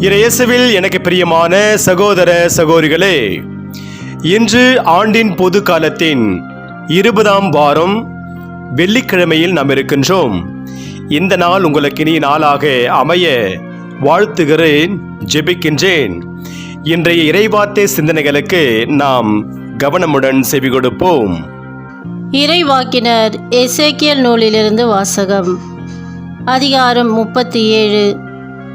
இறையேசுவில் எனக்கு பிரியமான சகோதர சகோதரிகளே இன்று ஆண்டின் பொது காலத்தின் இருபதாம் வாரம் வெள்ளிக்கிழமையில் நாம் இருக்கின்றோம். இந்த நாள் உங்களுக்கு இனி நாளாக அமைய வாழ்த்துகிறேன் ஜெபிக்கின்றேன். இன்றைய இறைவார்த்தை சிந்தனைகளுக்கு நாம் கவனமுடன் செவி கொடுப்போம். இறைவாக்கினர் எசேக்கியல் நூலிலிருந்து வாசகம் அதிகாரம் முப்பத்தி ஏழு.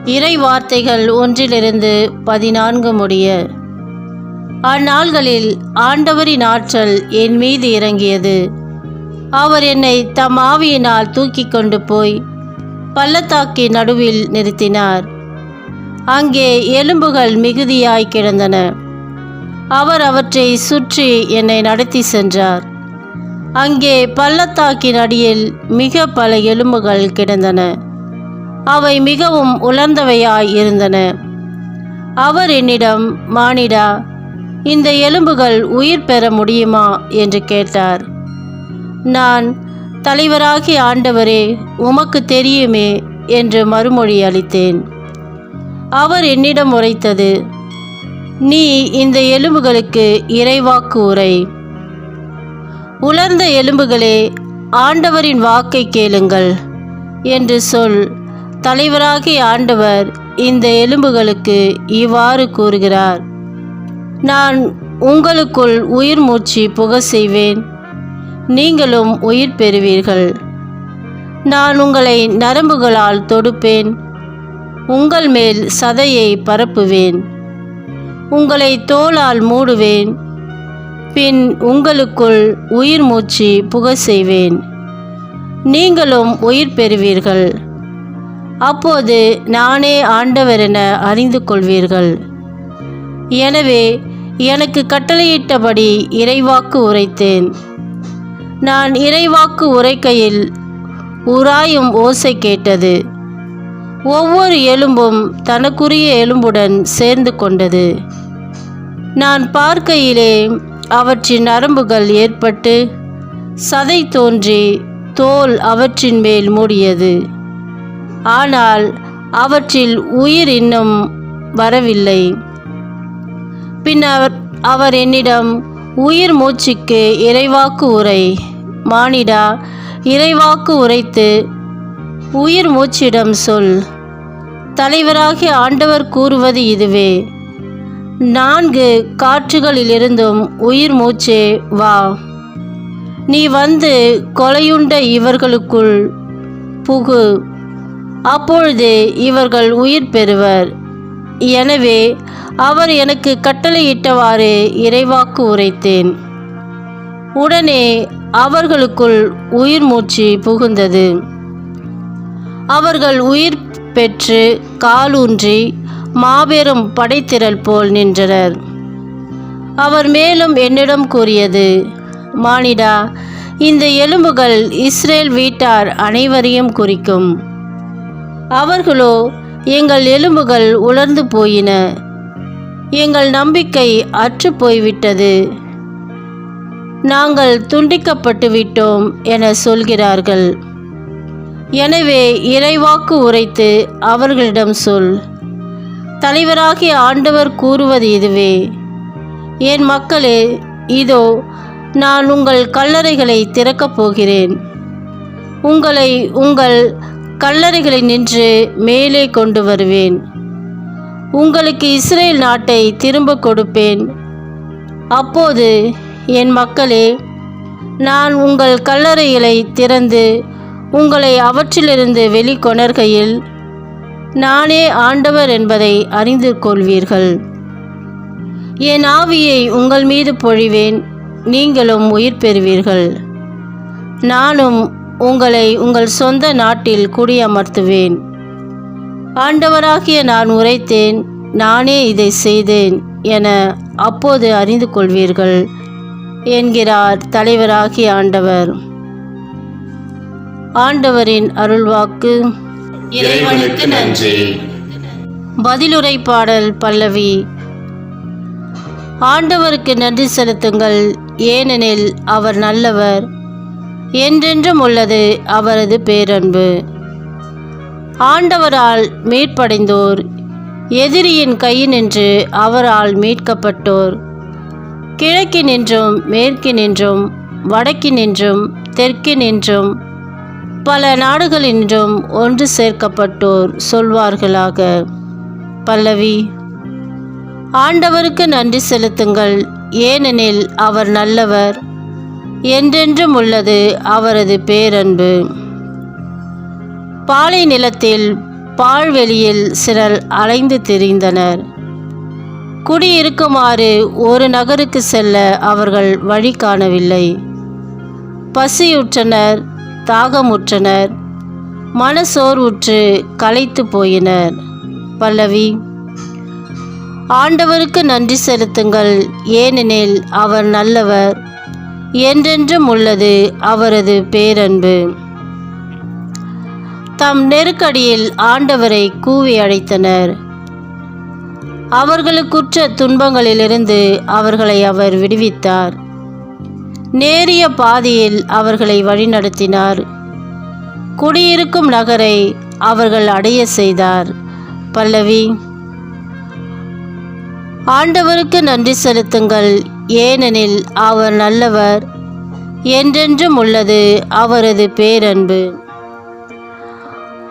இறை வார்த்தைகள் ஒன்றிலிருந்து பதினான்கு முடிய. அந்நாள்களில் ஆண்டவரின் ஆற்றல் என் மீது இறங்கியது. அவர் என்னை தம் ஆவியினால் தூக்கி கொண்டு போய் பள்ளத்தாக்கி நடுவில் நிறுத்தினார். அங்கே எலும்புகள் மிகுதியாய் கிடந்தன. அவர் அவற்றை சுற்றி என்னை நடத்தி சென்றார். அங்கே பள்ளத்தாக்கின் அடியில் மிக பல எலும்புகள் கிடந்தன. அவை மிகவும் உலர்ந்தவையாய் இருந்தன. அவர் என்னிடம் மானிடா இந்த எலும்புகள் உயிர் பெற முடியுமா? என்று கேட்டார். நான் தலைவராகிய ஆண்டவரே உமக்கு தெரியுமே என்று மறுமொழி அளித்தேன். அவர் என்னிடம் உரைத்தது நீ இந்த எலும்புகளுக்கு இறைவாக்கு உரை. உலர்ந்த எலும்புகளே ஆண்டவரின் வாக்கை கேளுங்கள் என்று சொல் தலைவராகிய ஆண்டவர் இந்த எலும்புகளுக்கு இவ்வாறு கூறுகிறார். நான் உங்களுக்குள் உயிர் மூச்சு புக செய்வேன். நீங்களும் உயிர் பெறுவீர்கள். நான் உங்களை நரம்புகளால் தொடுப்பேன். உங்கள் மேல் சதையை பரப்புவேன். உங்களை தோளால் மூடுவேன். பின் உங்களுக்குள் உயிர் மூச்சு புக செய்வேன். நீங்களும் உயிர் பெறுவீர்கள். அப்போது நானே ஆண்டவர் என அறிந்து கொள்வீர்கள். எனவே எனக்கு கட்டளையிட்டபடி இறைவாக்கு உரைத்தேன். நான் இறைவாக்கு உரைக்கையில் உராயும் ஓசை கேட்டது. ஒவ்வொரு எலும்பும் தனக்குரிய எலும்புடன் சேர்ந்து கொண்டது. நான் பார்க்கையிலே அவற்றின் நரம்புகள் ஏற்பட்டு சதை தோன்றி தோல் அவற்றின் மேல் மூடியது. ஆனால் அவற்றில் உயிர் இன்னும் வரவில்லை. பின்னர் அவர் என்னிடம் உயிர் மூச்சுக்கு இறைவாக்கு உரை. மானிடா இறைவாக்கு உரைத்து உயிர் மூச்சிடம் சொல். தலைவராகிய ஆண்டவர் கூறுவது இதுவே. நான்கு காற்றுகளிலிருந்தும் உயிர் மூச்சே வா. நீ வந்து கொலையுண்ட இவர்களுக்குள் புகு. அப்பொழுது இவர்கள் உயிர் பெறுவர். எனவே அவர் எனக்கு கட்டளையிட்டவாறு இறைவாக்கு உரைத்தேன். உடனே அவர்களுக்குள் உயிர் மூச்சு புகுந்தது. அவர்கள் உயிர் பெற்று காலூன்றி மாபெரும் படைத்திரள் போல் நின்றனர். அவர் மேலும் என்னிடம் கூறியது மானிடா இந்த எலும்புகள் இஸ்ரேல் வீட்டார் அனைவரையும் குறிக்கும். அவர்களோ எங்கள் எலும்புகள் உலர்ந்து போயின. எங்கள் நம்பிக்கை அற்று போய்விட்டது. நாங்கள் துண்டிக்கப்பட்டு விட்டோம் என சொல்கிறார்கள். எனவே இறைவாக்கு உரைத்து அவர்களிடம் சொல். தலைவராகிய ஆண்டவர் கூறுவது இதுவே. என் மக்களே இதோ நான் உங்கள் கல்லறைகளை திறக்கப் போகிறேன். உங்களை உங்கள் கல்லறைகளை நின்று மேலே கொண்டு வருவேன். உங்களுக்கு இஸ்ரேல் நாட்டை திரும்ப கொடுப்பேன். அப்போது என் மக்களே நான் உங்கள் கல்லறைகளை திறந்து உங்களை அவற்றிலிருந்து வெளிக்கொணர்கையில் நானே ஆண்டவர் என்பதை அறிந்து கொள்வீர்கள். என் ஆவியை உங்கள் மீது பொழிவேன். நீங்களும் உயிர் பெறுவீர்கள். நானும் உங்களை உங்கள் சொந்த நாட்டில் குடியமர்த்துவேன். ஆண்டவராகிய நான் உரைத்தேன் நானே இதை செய்தேன் என அப்போது அறிந்து கொள்வீர்கள் என்கிறார் தலைவராகிய ஆண்டவர். ஆண்டவரின் அருள்வாக்கு. இறைவனுக்கு நன்றி. பதிலுரை பாடல் பல்லவி. ஆண்டவருக்கு நன்றி செலுத்துங்கள் ஏனெனில் அவர் நல்லவர். என்றென்றும் உள்ளது அவரது பேரன்பு. ஆண்டவரால் மீட்படைந்தோர் எதிரியின் கையினின்று அவரால் மீட்கப்பட்டோர். கிழக்கினின்றும் மேற்கினின்றும் வடக்கினின்றும் தெற்கினின்றும் பல நாடுகளின்றும் ஒன்று சேர்க்கப்பட்டோர் சொல்வார்களாக. பல்லவி ஆண்டவருக்கு நன்றி செலுத்துங்கள். ஏனெனில் அவர் நல்லவர். என்றென்றும் உள்ளது அவரது பேரன்பு. பாலை நிலத்தில் பால்வெளியில் சிலர் அலைந்து திரிந்தனர். குடியிருக்குமாறு ஒரு நகருக்கு செல்ல அவர்கள் வழி காணவில்லை. பசியுற்றனர் தாகமுற்றனர் மனசோர்வுற்று களைத்து போயினர். பல்லவி ஆண்டவருக்கு நன்றி செலுத்துங்கள் ஏனெனில் அவர் நல்லவர். என்றென்றும் உள்ளது அவரது பேரன்பு. தம் நெருக்கடியில் ஆண்டவரை கூவி அழைத்தனர். அவர்களுக்குற்ற துன்பங்களிலிருந்து அவர்களை அவர் விடுவித்தார். நேரிய பாதையில் அவர்களை வழிநடத்தினார். குடியிருக்கும் நகரை அவர்கள் அடைய செய்தார். பல்லவி ஆண்டவருக்கு நன்றி செலுத்துங்கள். ஏனெனில் அவர் நல்லவர். என்றென்றும் உள்ளது அவரது பேரன்பு.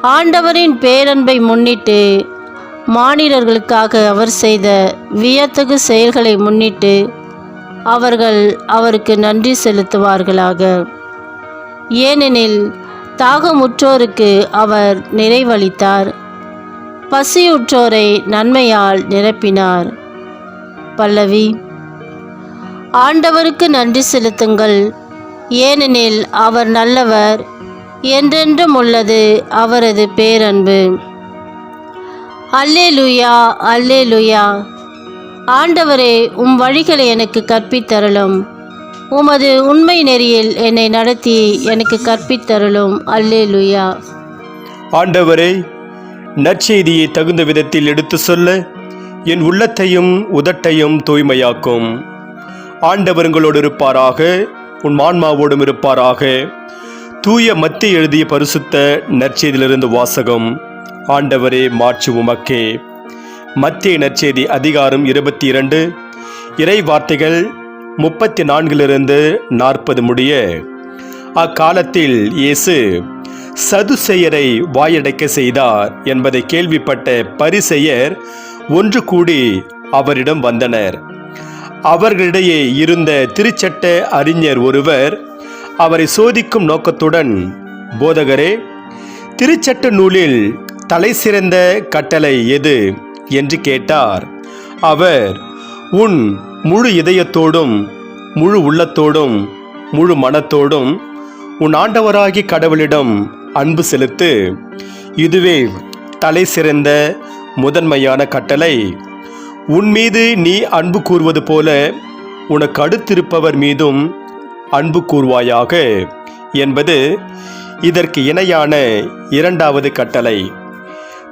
ஆண்டவரின் பேரன்பை முன்னிட்டு மாநிலர்களுக்காக அவர் செய்த வியத்தகு செயல்களை முன்னிட்டு அவர்கள் அவருக்கு நன்றி செலுத்துவார்களாக. ஏனெனில் தாகமுற்றோருக்கு அவர் நிறைவளித்தார். பசியுற்றோரை நன்மையால் நிரப்பினார். பல்லவி ஆண்டவருக்கு நன்றி செலுத்துங்கள். ஏனெனில் அவர் நல்லவர் என்றென்றும் உள்ளது அவரது பேரன்பு. அல்லே லுயா அல்லே லுயா ஆண்டவரே உம் வழிகளை எனக்கு கற்பித்தருளும். உமது உண்மை நெறியில் என்னை நடத்தி எனக்கு கற்பித்தருளும். அல்லேலுயா. ஆண்டவரே நற்செய்தியை தகுந்த விதத்தில் எடுத்து சொல்ல என் உள்ளத்தையும் உதட்டையும் தூய்மையாக்கும். ஆண்டவருங்களோடு இருப்பாராக. உன் மான்மாவோடும் இருப்பாராக. தூய மத்திய எழுதிய பரிசுத்த நற்செய்தியிலிருந்து வாசகம். ஆண்டவரே மாற்று உமக்கே. மத்திய நற்செய்தி அதிகாரம் இருபத்தி இரண்டு இறை வார்த்தைகள் முப்பத்தி நான்கிலிருந்து நாற்பது முடிய. அக்காலத்தில் இயேசு சதுசெயரை வாயடைக்க செய்தார் என்பதை கேள்விப்பட்ட பரிசெயர் ஒன்று கூடி அவரிடம் வந்தனர். அவர்களிடையே இருந்த திருச்சட்ட அறிஞர் ஒருவர் அவரை சோதிக்கும் நோக்கத்துடன் போதகரே திருச்சட்ட நூலில் தலை சிறந்த கட்டளை எது? என்று கேட்டார். அவர் உன் முழு இதயத்தோடும் முழு உள்ளத்தோடும் முழு மனத்தோடும் உன் ஆண்டவராகி கடவுளிடம் அன்பு செலுத்து. இதுவே தலை சிறந்த முதன்மையான கட்டளை. உன் மீது நீ அன்பு கூறுவது போல உனக்கு அடுத்திருப்பவர் மீதும் அன்பு கூறுவாயாக என்பது இதற்கு இணையான இரண்டாவது கட்டளை.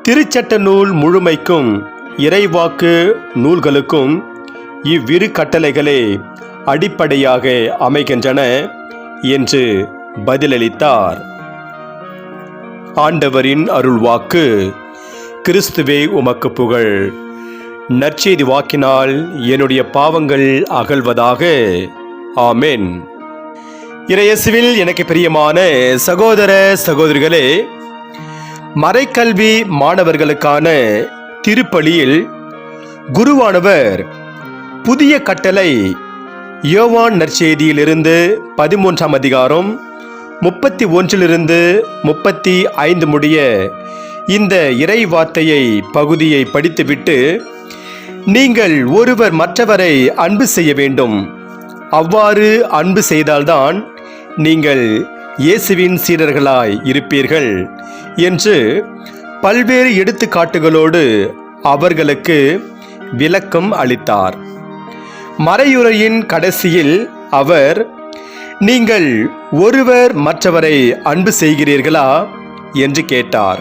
திருச்சட்ட நூல் முழுமைக்கும் இறைவாக்கு நூல்களுக்கும் இவ்விரு கட்டளைகளே அடிப்படையாக அமைகின்றன என்று பதிலளித்தார். ஆண்டவரின் அருள்வாக்கு கிறிஸ்துவே உமக்கு புகழ். நற்செய்தி வாக்கினால் என்னுடைய பாவங்கள் அகழ்வதாக ஆமேன். இறையசுவில் எனக்கு பிரியமான சகோதர சகோதரிகளே மறைக்கல்வி மாணவர்களுக்கான திருப்பலியில் குருவானவர் புதிய கட்டளை யோவான் நற்செய்தியிலிருந்து பதிமூன்றாம் அதிகாரம் முப்பத்தி ஒன்றிலிருந்து முப்பத்தி ஐந்து முடிய இந்த இறை வார்த்தையை பகுதியை படித்துவிட்டு நீங்கள் ஒருவர் மற்றவரை அன்பு செய்ய வேண்டும். அவ்வாறு அன்பு செய்தால்தான் நீங்கள் இயேசுவின் சீடர்களாய் இருப்பீர்கள் என்று பல்வேறு எடுத்துக்காட்டுகளோடு அவர்களுக்கு விளக்கம் அளித்தார். மறையுரையின் கடைசியில் அவர் நீங்கள் ஒருவர் மற்றவரை அன்பு செய்கிறீர்களா? என்று கேட்டார்.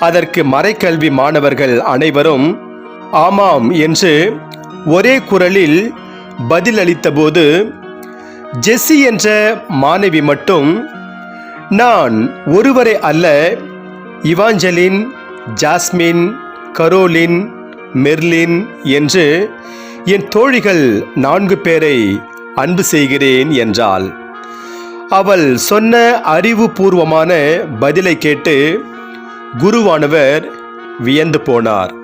அதற்கு மறைக்கல்வி மாணவர்கள் அனைவரும் ஆமாம் என்று ஒரே குரலில் பதிலளித்தபோது ஜெஸ்ஸி என்ற மாணவி மட்டும் நான் ஒருவரை அல்ல. இவாஞ்சலின் ஜாஸ்மின் கரோலின் மெர்லின் என்று என் தோழிகள் நான்கு பேரை அன்பு செய்கிறேன் என்றாள். அவள் சொன்ன அறிவுபூர்வமான பதிலை கேட்டு குருவானவர் வியந்து போனார்.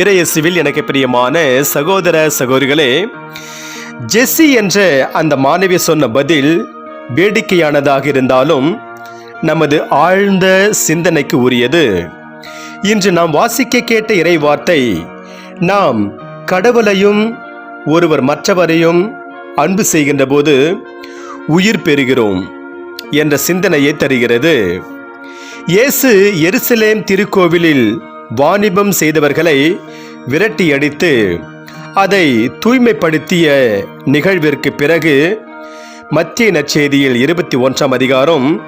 இறையசுவில் எனக்கு பிரியமான சகோதர சகோதரிகளே ஜெஸ்ஸி என்ற அந்த மாணவி சொன்ன பதில் வேடிக்கையானதாக இருந்தாலும் நமது ஆழ்ந்த சிந்தனைக்கு உரியது. இன்று நாம் வாசிக்க கேட்ட இறை வார்த்தை நாம் கடவுளையும் ஒருவர் மற்றவரையும் அன்பு செய்கின்ற போது உயிர் பெறுகிறோம் என்ற சிந்தனையை தருகிறது. இயேசு எருசலேம் திருக்கோவிலில் வாணிபம் செய்தவர்களை விரட்டியடித்து அதை தூய்மைப்படுத்திய நிகழ்விற்கு பிறகு மத்திய நற்செய்தியில் இருபத்தி ஒன்றாம் அதிகாரம்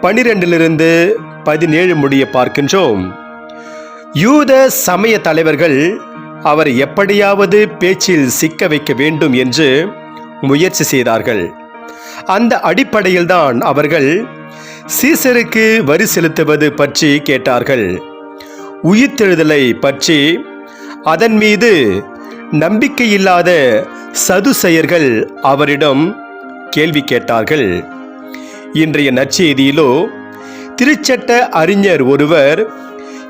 பனிரெண்டிலிருந்து பதினேழு முடிய பார்க்கின்றோம். யூத சமய தலைவர்கள் அவர் எப்படியாவது பேச்சில் சிக்க வைக்க வேண்டும் என்று முயற்சி செய்தார்கள். அந்த அடிப்படையில்தான் அவர்கள் சீசருக்கு வரி செலுத்துவது பற்றி கேட்டார்கள். உயிர்த்தெழுதலை பற்றி அதன் மீது நம்பிக்கையில்லாத சதுசெயர்கள் அவரிடம் கேள்வி கேட்டார்கள். இன்றைய நற்செய்தியிலோ திருச்சட்ட அறிஞர் ஒருவர்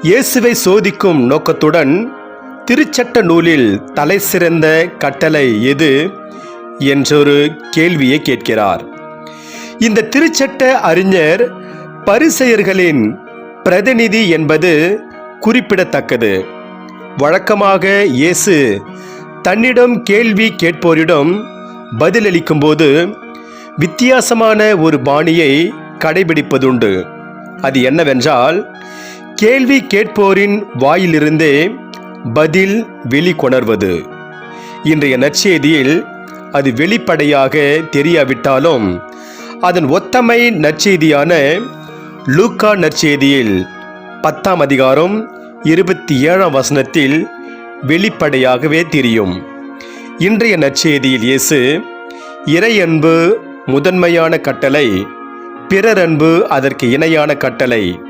இயேசுவை சோதிக்கும் நோக்கத்துடன் திருச்சட்ட நூலில் தலை சிறந்த கட்டளை எது என்றொரு கேள்வியை கேட்கிறார். இந்த திருச்சட்ட அறிஞர் பரிசெயர்களின் பிரதிநிதி என்பது குறிப்பிடத்தக்கது. வழக்கமாக இயேசு தன்னிடம் கேள்வி கேட்போரிடம் பதிலளிக்கும்போது வித்தியாசமான ஒரு பாணியை கடைபிடிப்பதுண்டு. அது என்னவென்றால் கேள்வி கேட்போரின் வாயிலிருந்தே பதில் வெளிக்கொணர்வது இன்றைய நற்செய்தியில் அது வெளிப்படையாக தெரியாவிட்டாலும் அதன் ஒத்தமை நற்செய்தியான லூக்கா நற்செய்தியில் பத்தாம் அதிகாரம் இருபத்தி ஏழாம் வசனத்தில் வெளிப்படையாகவே தெரியும். இன்றைய நற்செய்தியில் இயேசு இறையன்பு முதன்மையான கட்டளை பிறரன்பு அதற்கு இணையான கட்டளை.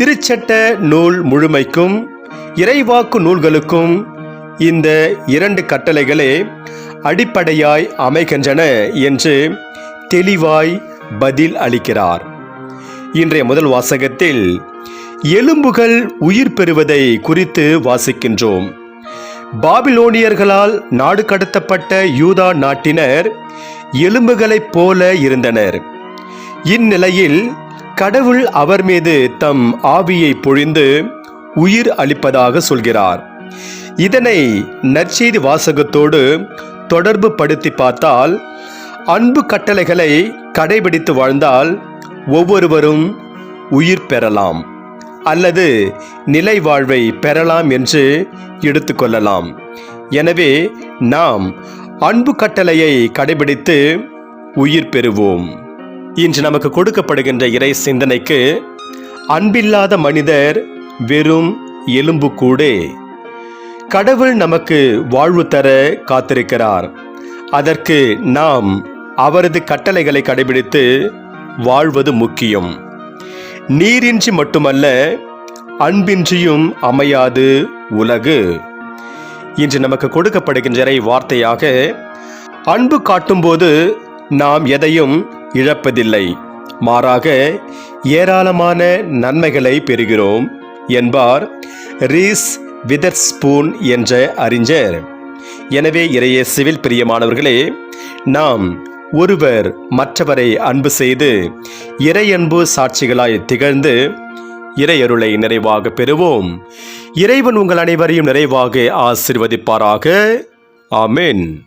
திருச்சட்ட நூல் முழுமைக்கும் இறைவாக்கு நூல்களுக்கும் இந்த இரண்டு கட்டளைகளே அடிப்படையாய் அமைகின்றன என்று தெளிவாய் பதில் அளிக்கிறார். இன்றைய முதல் வாசகத்தில் எலும்புகள் உயிர் பெறுவதை குறித்து வாசிக்கின்றோம். பாபிலோனியர்களால் நாடு கடத்தப்பட்ட யூதா நாட்டினர் எலும்புகளைப் போல இருந்தனர். இந்நிலையில் கடவுள் அவர் மீது தம் ஆவியை பொழிந்து உயிர் அளிப்பதாக சொல்கிறார். இதனை நற்செய்தி வாசகத்தோடு தொடர்பு படுத்தி பார்த்தால் அன்பு கட்டளைகளை கடைபிடித்து வாழ்ந்தால் ஒவ்வொருவரும் உயிர் பெறலாம். அல்லது நிலை வாழ்வை பெறலாம் என்று எடுத்துக்கொள்ளலாம். எனவே நாம் அன்பு கட்டளையை கடைபிடித்து உயிர் பெறுவோம். இன்று நமக்கு கொடுக்கப்படுகின்ற இறை சிந்தனைக்கு அன்பில்லாத மனிதர் வெறும் எலும்புக்கூடே கடவுள் நமக்கு வாழ்வு தர காத்திருக்கிறார். அதற்கு நாம் அவரது கட்டளைகளை கடைபிடித்து வாழ்வது முக்கியம். நீரின்றி மட்டுமல்ல அன்பின்றியும் அமையாது உலகு. இன்று நமக்கு கொடுக்கப்படுகின்ற வார்த்தையாக அன்பு காட்டும்போது நாம் எதையும் இழப்பதில்லை. மாறாக ஏராளமான நன்மைகளை பெறுகிறோம் என்பார் ரீஸ் விதர்ஸ்பூன் என்ற அறிஞர். எனவே இறைய சிவில் பிரியமானவர்களே நாம் ஒருவர் மற்றவரை அன்பு செய்து இறையன்பு சாட்சிகளாய் திகழ்ந்து இறையருளை நிறைவாக பெறுவோம். இறைவன் உங்கள் அனைவரையும் நிறைவாக ஆசிர்வதிப்பாராக. ஆமேன்.